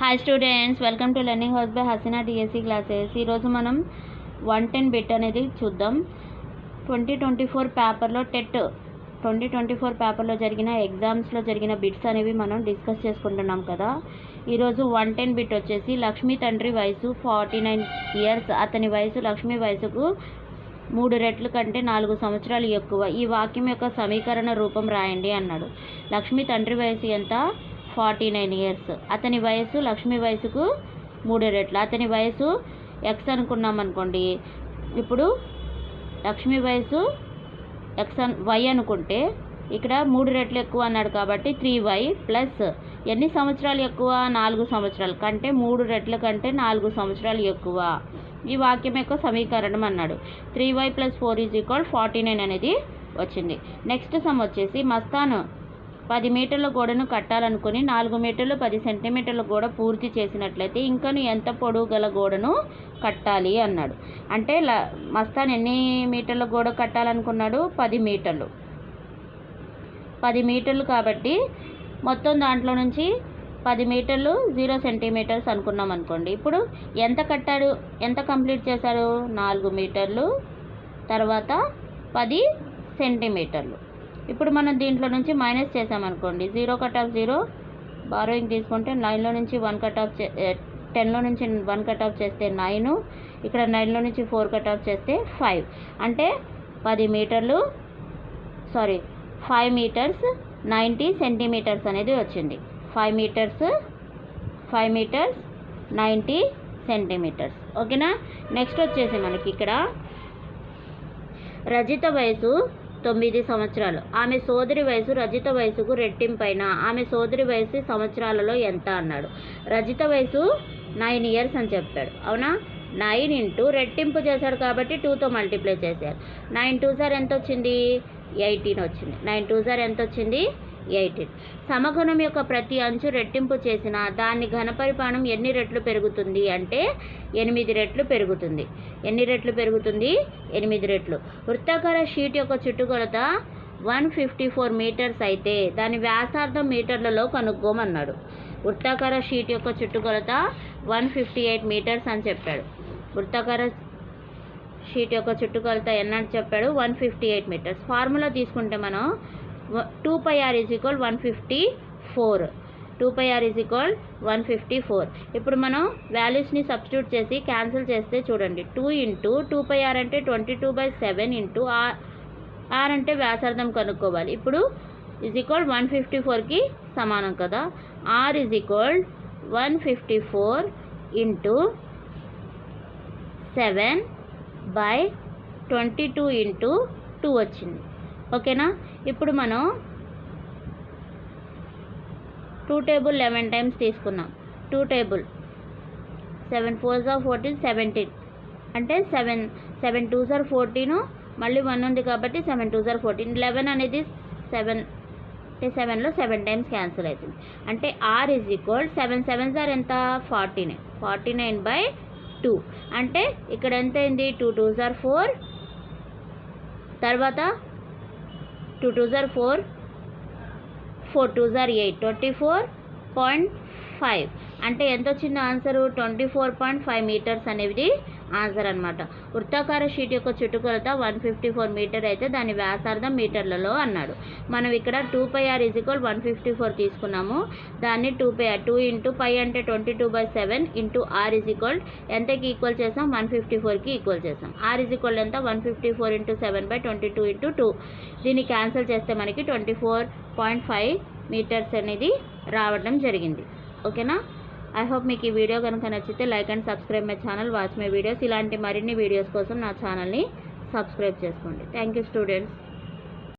Hi students welcome to learning house by Haseena DSC classes ఈరోజు మనం one ten bit అనేది చూద్దాం. Twenty twenty four పేపర్లో TET twenty twenty four పేపర్లో జరిగిన ఎగ్జామ్స్లో జరిగిన బిట్స్ అనేవి మనం డిస్కస్ చేసుకుంటున్నాం కదా. ఈరోజు వన్ టెన్ బిట్ వచ్చేసి లక్ష్మీ తండ్రి వయసు ఫార్టీ నైన్ ఇయర్స్ అతని వయసు లక్ష్మీ వయసుకు మూడు రెట్లు కంటే నాలుగు సంవత్సరాలు ఎక్కువ. ఈ వాక్యం యొక్క సమీకరణ రూపం రాయండి అన్నాడు. లక్ష్మి తండ్రి వయసు ఎంత? Forty nine years. అతని వయసు లక్ష్మి వయసుకు మూడు రెట్లు. అతని వయసు ఎక్స్ అనుకున్నాం అనుకోండి ఇప్పుడు లక్ష్మి వయసు ఎక్స్ అన్ వై అనుకుంటే ఇక్కడ మూడు రెట్లు ఎక్కువ అన్నాడు కాబట్టి త్రీ వై ప్లస్ ఎన్ని సంవత్సరాలు ఎక్కువ? నాలుగు సంవత్సరాలు. కంటే మూడు రెట్ల కంటే నాలుగు సంవత్సరాలు ఎక్కువ. ఈ వాక్యం యొక్క సమీకరణం అన్నాడు. Three Y plus four is equal forty nine అనేది వచ్చింది. నెక్స్ట్ సమ్ వచ్చేసి మస్తాను పది మీటర్ల గోడను కట్టాలనుకుని నాలుగు మీటర్లు పది సెంటీమీటర్ల గోడ పూర్తి చేసినట్లయితే ఇంకను ఎంత పొడవు గల గోడను కట్టాలి అన్నాడు. అంటే ల మస్తాన్ ఎన్ని మీటర్ల గోడ కట్టాలనుకున్నాడు? పది మీటర్లు. పది మీటర్లు కాబట్టి మొత్తం దాంట్లో నుంచి పది మీటర్లు జీరో సెంటీమీటర్స్ అనుకున్నాం అనుకోండి. ఇప్పుడు ఎంత కట్టాడు? ఎంత కంప్లీట్ చేశారు? నాలుగు మీటర్లు. తర్వాత పది సెంటీమీటర్లు. ఇప్పుడు మనం దీంట్లో నుంచి మైనస్ చేసామనుకోండి zero cut off zero borrowing తీసుకుంటే నైన్లో నుంచి వన్ కట్ ఆఫ్ టెన్లో నుంచి వన్ కట్ ఆఫ్ చేస్తే నైన్ ఇక్కడ నైన్లో నుంచి ఫోర్ కట్ ఆఫ్ చేస్తే ఫైవ్ అంటే పది మీటర్లు sorry five metres ninety centimetres అనేది వచ్చింది. Five metres five metres ninety centimetres ఓకేనా? నెక్స్ట్ వచ్చేసి మనకి ఇక్కడ రజిత వయసు తొమ్మిది సంవత్సరాలు. ఆమె సోదరి వయసు రజిత వయసుకు రెట్టింపైన ఆమె సోదరి వయసు సంవత్సరాలలో ఎంత అన్నాడు. రజిత వయసు నైన్ ఇయర్స్ అని చెప్పాడు. అవునా? నైన్ ఇంటూ రెట్టింపు చేశాడు కాబట్టి టూతో మల్టిప్లై చేశారు. నైన్ టూ సార్ ఎంత వచ్చింది ఎయిటీన్ వచ్చింది. నైన్ టూ సార్ ఎంత వచ్చింది ఎయిటీన్ సమగుణం యొక్క ప్రతి అంచు రెట్టింపు చేసిన దాని ఘనపరిమాణం ఎన్ని రెట్లు పెరుగుతుంది అంటే ఎనిమిది రెట్లు పెరుగుతుంది. ఎన్ని రెట్లు పెరుగుతుంది? ఎనిమిది రెట్లు. వృత్తాకార షీట్ యొక్క చుట్టుకొలత వన్ ఫిఫ్టీ ఫోర్ మీటర్స్ అయితే దాని వ్యాసార్థం మీటర్లలో కనుక్కోమన్నాడు. వృత్తాకార షీట్ యొక్క చుట్టుకొలత వన్ ఫిఫ్టీ ఎయిట్ మీటర్స్ అని చెప్పాడు. వృత్తాకార షీట్ యొక్క చుట్టుకొలత ఎన్నని చెప్పాడు? One fifty eight metres formula తీసుకుంటే మనం two pi R is equal one fifty four two pi R is equal one fifty four ఇప్పుడు మనం వాల్యూస్ని సబ్స్టిట్యూట్ చేసి క్యాన్సిల్ చేస్తే చూడండి. Two into two pi R అంటే twenty two by seven into R R అంటే వ్యాసార్థం కనుక్కోవాలి. ఇప్పుడు ఈజ్ ఈక్వల్ వన్ ఫిఫ్టీ ఫోర్కి సమానం కదా. R is equal one fifty four into seven by twenty two into two వచ్చింది. ఓకేనా? ఇప్పుడు మనం టూ టేబుల్ లెవెన్ టైమ్స్ తీసుకున్నాం two table seven four of fourteen seventeen అంటే సెవెన్ సెవెన్ టూ జార్ ఫోర్టీను మళ్ళీ వన్ ఉంది కాబట్టి seven two jar fourteen eleven అనేది సెవెన్ అంటే సెవెన్లో సెవెన్ టైమ్స్ క్యాన్సిల్ అవుతుంది. అంటే R is equal seven seven sir ఎంత? Forty nine forty nine by two అంటే ఇక్కడ ఎంత అయింది? టూ టూ జార్ ఫోర్ తర్వాత two two jar four four two jar eight twenty four point five అంటే ఎంత వచ్చింది answer twenty four point five metres అనేది ఆన్సర్ అనమాట వృత్తాకార షీట్ యొక్క చుట్టుకొలత వన్ ఫిఫ్టీ ఫోర్ మీటర్ అయితే దాని వ్యాసార్థం మీటర్లలో అన్నాడు. మనం ఇక్కడ two pi R is equal one fifty four తీసుకున్నాము. దాన్ని two pi R two into pi అంటే twenty two by seven into R is equal ఎంతకి ఈక్వల్ చేసాం? వన్ ఫిఫ్టీ ఫోర్కి ఈక్వల్ చేసాం. ఆర్ ఈజ్వల్ ఎంత? One fifty four into seven by twenty two into two. దీన్ని cancel చేస్తే మనకి twenty four point five metres అనేది రావడం జరిగింది. ఓకేనా? ఐ హోప్ మీకు ఈ వీడియో కనుక నచ్చితే like and subscribe my channel watch my videos ఇలాంటి మరిన్ని వీడియోస్ కోసం నా ఛానల్ని సబ్స్క్రైబ్ చేసుకోండి. Thank you students